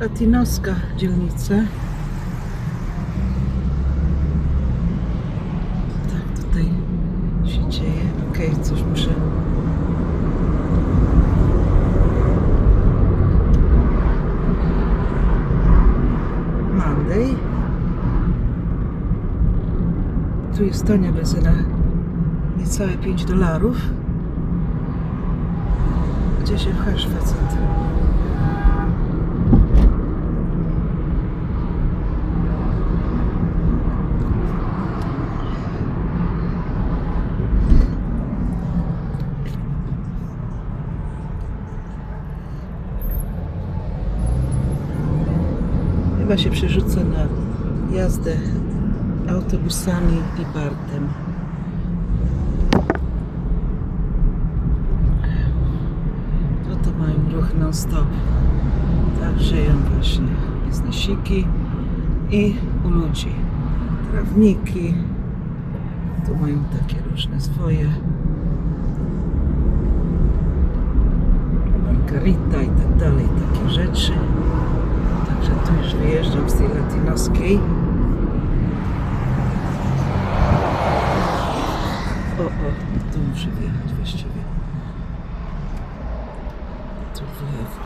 latinowska dzielnica. Tak tutaj się dzieje. Okej, coś muszę. Monday. Tu jest tania benzyna. Niecałe 5 dolarów. Gdzie się pchasz, facet? Chyba się przerzucę na jazdę autobusami i partem. No to mają ruch non-stop. Tak żyją właśnie biznesiki i u ludzi. Trawniki. Tu mają takie różne swoje. Margarita i tak dalej, rzeczy wyjeżdżam z tej latynoskiej. O, o, tu muszę wjechać właściwie. Tu w lewo.